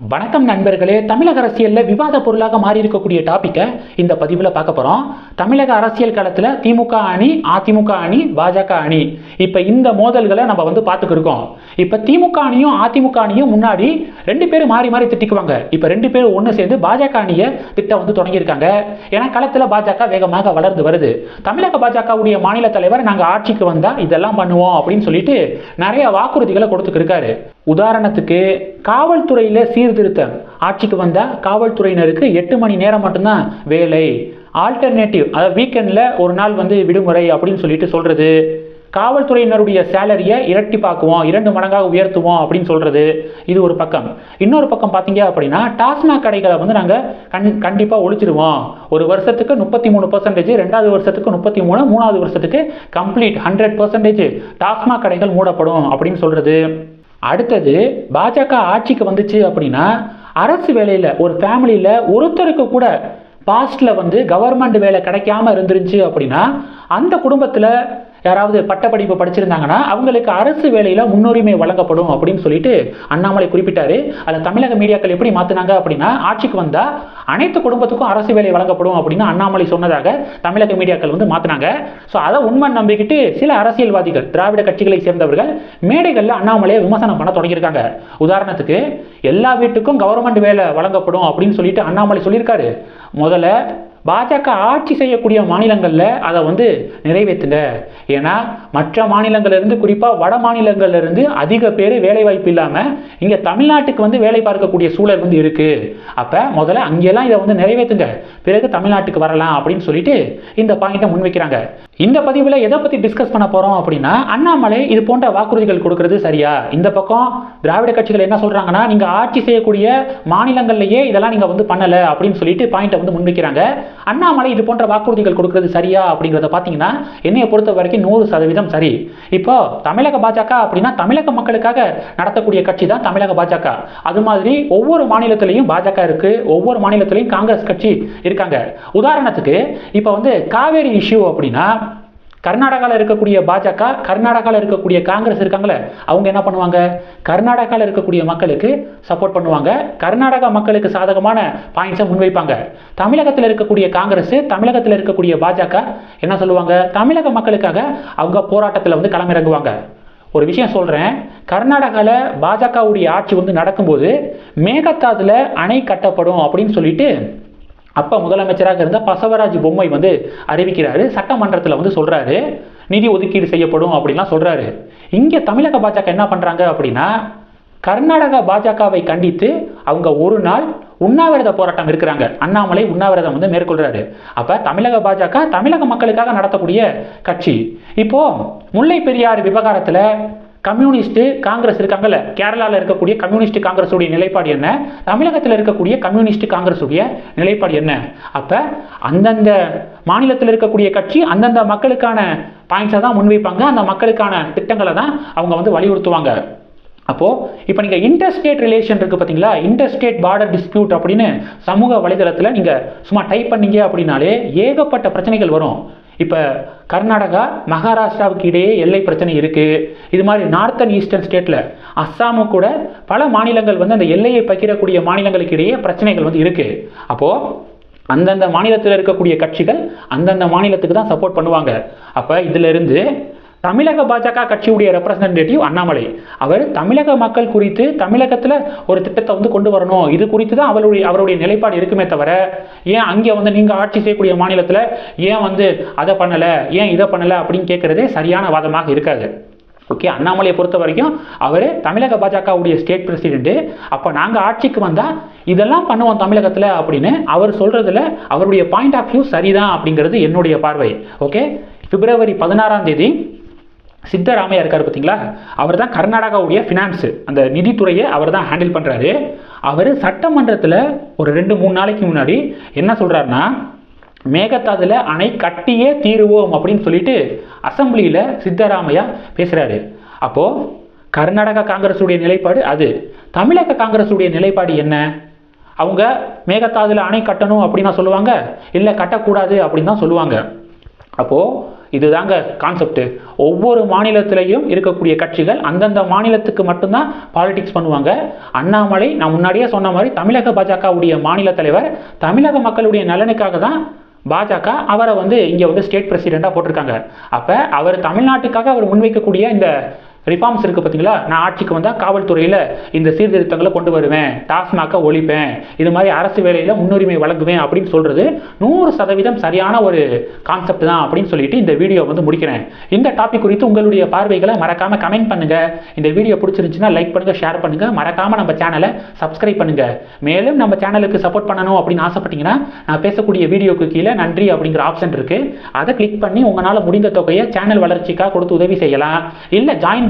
வணக்கம் நண்பர்களே தமிழக அரசியலில் விவாத பொருளாக மாறி இருக்கக்கூடிய டாப்பிக்கை இந்த பதிவில் பார்க்க போகிறோம் தமிழக அரசியல் களத்தில் திமுக அணி அதிமுக அணி பாஜக அணி. இப்போ இந்த மோதல்களை நம்ம வந்து பார்த்துக்கிருக்கோம் இப்போ திமுக அணியும் அதிமுக அணியும் முன்னாடி ரெண்டு பேரும் மாறி மாறி திட்டிக்குவாங்க. இப்போ ரெண்டு பேரும் ஒன்று சேர்ந்து பாஜக அணியை திட்ட வந்து தொடங்கியிருக்காங்க. ஏன்னா களத்தில் பாஜக வேகமாக வளர்ந்து வருது. தமிழக பாஜகவுடைய மாநில தலைவர் நாங்கள் ஆட்சிக்கு வந்தால் இதெல்லாம் பண்ணுவோம் அப்படின்னு சொல்லிட்டு நிறைய வாக்குறுதிகளை கொடுத்துக்கிருக்காரு உதாரணத்துக்கு காவல்துறையில் சீர்திருத்தம். ஆட்சிக்கு வந்தால் காவல்துறையினருக்கு எட்டு மணி நேரம் மட்டும்தான் வேலை. ஆல்டர்னேட்டிவ் அதாவது வீக்கெண்டில் ஒரு நாள் வந்து விடுமுறை அப்படின்னு சொல்லிட்டு சொல்கிறது காவல்துறையினருடைய சேலரியை இரட்டிப்பாக்குவோம் இரண்டு மடங்காக உயர்த்துவோம் அப்படின்னு சொல்கிறது இது ஒரு பக்கம். இன்னொரு பக்கம் பார்த்தீங்க அப்படின்னா டாஸ்மாக் கடைகளை வந்து நாங்கள் கண் கண்டிப்பாக ஒழிச்சிடுவோம் ஒரு வருஷத்துக்கு முப்பத்தி மூணு பர்சன்டேஜ் ரெண்டாவது வருஷத்துக்கு முப்பத்தி மூணு மூணாவது வருஷத்துக்கு கம்ப்ளீட் ஹண்ட்ரட் பர்சன்டேஜ் டாஸ்மாக் கடைகள் மூடப்படும் அப்படின்னு சொல்கிறது அடுத்தது பாஜக ஆட்சிக்கு வந்துச்சு அப்படின்னா அரசு வேலையில் ஒரு ஃபேமிலியில் ஒருத்தருக்கு கூட பாஸ்டில் வந்து கவர்மெண்ட் வேலை கிடைக்காம இருந்துருந்துச்சு அப்படின்னா அந்த குடும்பத்தில் யாராவது பட்டப்படிப்பு படிச்சிருந்தாங்கன்னா அவங்களுக்கு அரசு வேலையில் முன்னுரிமை வழங்கப்படும் அப்படின்னு சொல்லிட்டு அண்ணாமலை குறிப்பிட்டாரு. அதில் தமிழக மீடியாக்கள் எப்படி மாற்றினாங்க அப்படின்னா ஆட்சிக்கு வந்தால் அனைத்து குடும்பத்துக்கும் அரசு வேலை வழங்கப்படும் அப்படின்னு அண்ணாமலை சொன்னதாக தமிழக மீடியாக்கள் வந்து மாற்றினாங்க ஸோ அதை உண்மை நம்பிக்கிட்டு சில அரசியல்வாதிகள் திராவிட கட்சிகளை சேர்ந்தவர்கள் மேடைகளில் அண்ணாமலையை விமர்சனம் பண்ண தொடங்கியிருக்காங்க. உதாரணத்துக்கு எல்லா வீட்டுக்கும் கவர்மெண்ட் வேலை வழங்கப்படும் அப்படின்னு சொல்லிட்டு அண்ணாமலை சொல்லியிருக்காரு. முதல்ல பாஜக ஆட்சி செய்யக்கூடிய மாநிலங்களில் அதை வந்து நிறைவேற்றுங்க ஏன்னா மற்ற மாநிலங்கள்லேருந்து குறிப்பாக வட மாநிலங்கள்லேருந்து அதிக பேர் வேலைவாய்ப்பு இல்லாமல் இங்கே தமிழ்நாட்டுக்கு வந்து வேலை பார்க்கக்கூடிய சூழல் வந்து இருக்குது அப்போ முதல்ல அங்கெல்லாம் இதை வந்து நிறைவேற்றுங்க பிறகு தமிழ்நாட்டுக்கு வரலாம் அப்படின்னு சொல்லிட்டு இந்த பாயிண்ட்டை முன்வைக்கிறாங்க. இந்த பதிவில் எதை பற்றி டிஸ்கஸ் பண்ண போகிறோம் அப்படின்னா அண்ணாமலை இது போன்ற வாக்குறுதிகள் கொடுக்கறது சரியா? இந்த பக்கம் திராவிட கட்சிகள் என்ன சொல்கிறாங்கன்னா நீங்கள் ஆட்சி செய்யக்கூடிய மாநிலங்கள்லேயே இதெல்லாம் நீங்கள் வந்து பண்ணலை அப்படின்னு சொல்லிட்டு பாயிண்ட்டை வந்து முன்வைக்கிறாங்க. அண்ணாமலை இது போன்ற வாக்குறுதிகள் கொடுக்கறது சரியா அப்படிங்கிறத பார்த்தீங்கன்னா என்னைய பொறுத்த வரைக்கும் நூறு சதவீதம் சரி. இப்போ தமிழக பாஜக அப்படின்னா தமிழக மக்களுக்காக நடத்தக்கூடிய கட்சி தான் தமிழக பாஜக. அது மாதிரி ஒவ்வொரு மாநிலத்திலையும் பாஜக இருக்கு ஒவ்வொரு மாநிலத்திலையும் காங்கிரஸ் கட்சி இருக்காங்க. உதாரணத்துக்கு இப்போ வந்து காவேரி இஷ்யூ அப்படின்னா கர்நாடகாவில் இருக்கக்கூடிய பாஜக கர்நாடகாவில் இருக்கக்கூடிய காங்கிரஸ் இருக்காங்களே அவங்க என்ன பண்ணுவாங்க? கர்நாடகாவில் இருக்கக்கூடிய மக்களுக்கு சப்போர்ட் பண்ணுவாங்க. கர்நாடகா மக்களுக்கு சாதகமான பாயிண்ட்ஸை முன்வைப்பாங்க. தமிழகத்தில் இருக்கக்கூடிய காங்கிரஸ் தமிழகத்தில் இருக்கக்கூடிய பாஜக என்ன சொல்லுவாங்க? தமிழக மக்களுக்காக அவங்க போராட்டத்தில் வந்து களமிறங்குவாங்க. ஒரு விஷயம் சொல்கிறேன் கர்நாடகாவில் பாஜகவுடைய ஆட்சி வந்து நடக்கும்போது மேகத்தாதுல அணை கட்டப்படும் அப்படின்னு சொல்லிட்டு அப்போ முதலமைச்சராக இருந்த பசவராஜ் பொம்மை வந்து அறிவிக்கிறாரு. சட்டமன்றத்தில் வந்து சொல்கிறாரு நிதி ஒதுக்கீடு செய்யப்படும் அப்படின்லாம் சொல்கிறாரு இங்கே தமிழக பாஜக என்ன பண்ணுறாங்க அப்படின்னா கர்நாடக பாஜகவை கண்டித்து அவங்க ஒரு நாள் உண்ணாவிரத போராட்டம் இருக்கிறாங்க. அண்ணாமலை உண்ணாவிரதம் வந்து மேற்கொள்கிறாரு அப்போ தமிழக பாஜக தமிழக மக்களுக்காக நடத்தக்கூடிய கட்சி. இப்போ முல்லை பெரியாறு விவகாரத்தில் கம்யூனிஸ்ட் காங்கிரஸ் இருக்காங்கல்ல கேரளாவில் இருக்கக்கூடிய கம்யூனிஸ்ட் காங்கிரஸுடைய நிலைப்பாடு என்ன? தமிழகத்தில் இருக்கக்கூடிய கம்யூனிஸ்ட் காங்கிரஸுடைய நிலைப்பாடு என்ன? அப்போ அந்தந்த மாநிலத்தில் இருக்கக்கூடிய கட்சி அந்தந்த மக்களுக்கான பாயிண்ட்ஸை தான் முன்வைப்பாங்க. அந்த மக்களுக்கான திட்டங்களை தான் அவங்க வந்து வலியுறுத்துவாங்க. அப்போது இப்போ நீங்கள் இன்டர்ஸ்டேட் ரிலேஷன் இருக்குது பார்த்தீங்களா இன்டர்ஸ்டேட் பார்டர் டிஸ்பியூட் அப்படின்னு சமூக வலைதளத்தில் நீங்கள் சும்மா டைப் பண்ணீங்க அப்படின்னாலே ஏகப்பட்ட பிரச்சனைகள் வரும். இப்போ கர்நாடகா மகாராஷ்டிராவுக்கு இடையே எல்லை பிரச்சனை இருக்குது இது மாதிரி நார்த்தன் ஈஸ்டர்ன் ஸ்டேட்டில் அஸ்ஸாமு கூட பல மாநிலங்கள் வந்து அந்த எல்லையை பகிரக்கூடிய மாநிலங்களுக்கு இடையே பிரச்சனைகள் வந்து இருக்குது அப்போது அந்தந்த மாநிலத்தில் இருக்கக்கூடிய கட்சிகள் அந்தந்த மாநிலத்துக்கு தான் சப்போர்ட் பண்ணுவாங்க. அப்போ இதிலிருந்து தமிழக பாஜக கட்சியுடைய ரெப்ரசன்டேட்டிவ் அண்ணாமலை. அவர் தமிழக மக்கள் குறித்து தமிழகத்தில் ஒரு திட்டத்தை வந்து கொண்டு வரணும். இது குறித்து தான் அவருடைய அவருடைய நிலைப்பாடு இருக்குமே தவிர ஏன் அங்கே வந்து நீங்கள் ஆட்சி செய்யக்கூடிய மாநிலத்தில் ஏன் வந்து அதை பண்ணலை ஏன் இதை பண்ணலை அப்படின்னு கேட்குறதே சரியான வாதமாக இருக்காது. ஓகே அண்ணாமலையை பொறுத்த வரைக்கும் அவர் தமிழக பாஜகவுடைய ஸ்டேட் பிரசிடென்ட்டு அப்போ நாங்கள் ஆட்சிக்கு வந்தால் இதெல்லாம் பண்ணுவோம் தமிழகத்தில் அப்படின்னு அவர் சொல்கிறதுல அவருடைய பாயிண்ட் ஆஃப் வியூ சரிதான் அப்படிங்கிறது என்னுடைய பார்வை. ஓகே பிப்ரவரி பதினாறாம் தேதி சித்தராமையா இருக்கார் பார்த்தீங்களா? அவர் தான் கர்நாடகாவுடைய ஃபினான்ஸு அந்த நிதித்துறையை அவர் தான் ஹேண்டில் பண்ணுறாரு அவர் சட்டமன்றத்தில் ஒரு ரெண்டு மூணு நாளைக்கு முன்னாடி என்ன சொல்கிறாருன்னா மேகதாதுல அணை கட்டியே தீருவோம் அப்படின்னு சொல்லிட்டு அசம்பிளியில் சித்தராமையா பேசுகிறாரு அப்போது கர்நாடகா காங்கிரஸுடைய நிலைப்பாடு அது. தமிழக காங்கிரஸுடைய நிலைப்பாடு என்ன? அவங்க மேகத்தாதில் அணை கட்டணும் அப்படின்னா சொல்லுவாங்க. இல்லை கட்டக்கூடாது அப்படின்னு தான் சொல்லுவாங்க. அப்போது இதுதாங்க கான்செப்ட் ஒவ்வொரு மாநிலத்திலையும் இருக்கக்கூடிய கட்சிகள் அந்தந்த மாநிலத்துக்கு மட்டும்தான் பாலிடிக்ஸ் பண்ணுவாங்க. அண்ணாமலை நான் முன்னாடியே சொன்ன மாதிரி தமிழக பாஜகவுடைய மாநில தலைவர் தமிழக மக்களுடைய நலனுக்காக தான் பாஜக அவரை வந்து இங்கே வந்து ஸ்டேட் பிரசிடெண்ட்டாக போட்டிருக்காங்க. அப்போ அவர் தமிழ்நாட்டுக்காக அவர் முன்வைக்கக்கூடிய இந்த ரிஃபார்ம்ஸ் இருக்குது பார்த்தீங்களா நான் ஆட்சிக்கு வந்தால் காவல்துறையில் இந்த சீர்திருத்தங்களை கொண்டு வருவேன் டாஸ்மாகை ஒழிப்பேன் இது மாதிரி அரசு வேலையில் முன்னுரிமை வழங்குவேன் அப்படின்னு சொல்கிறது நூறு சதவீதம் சரியான ஒரு கான்செப்ட் தான் அப்படின்னு சொல்லிட்டு இந்த வீடியோ வந்து முடிக்கிறேன். இந்த டாபிக் குறித்து உங்களுடைய பார்வைகளை மறக்காமல் கமெண்ட் பண்ணுங்கள் இந்த வீடியோ பிடிச்சிருந்துச்சுன்னா லைக் பண்ணுங்கள் ஷேர் பண்ணுங்கள் மறக்காமல் நம்ம சேனலை சப்ஸ்கிரைப் பண்ணுங்கள் மேலும் நம்ம சேனலுக்கு சப்போர்ட் பண்ணணும் அப்படின்னு ஆசைப்பட்டீங்கன்னா நான் பேசக்கூடிய வீடியோக்கு கீழே நன்றி அப்படிங்கிற ஆப்ஷன் இருக்குது அதை கிளிக் பண்ணி உங்களால் முடிந்த தொகையை சேனல் வளர்ச்சிக்காக கொடுத்து உதவி செய்யலாம். இல்லை ஜாயின்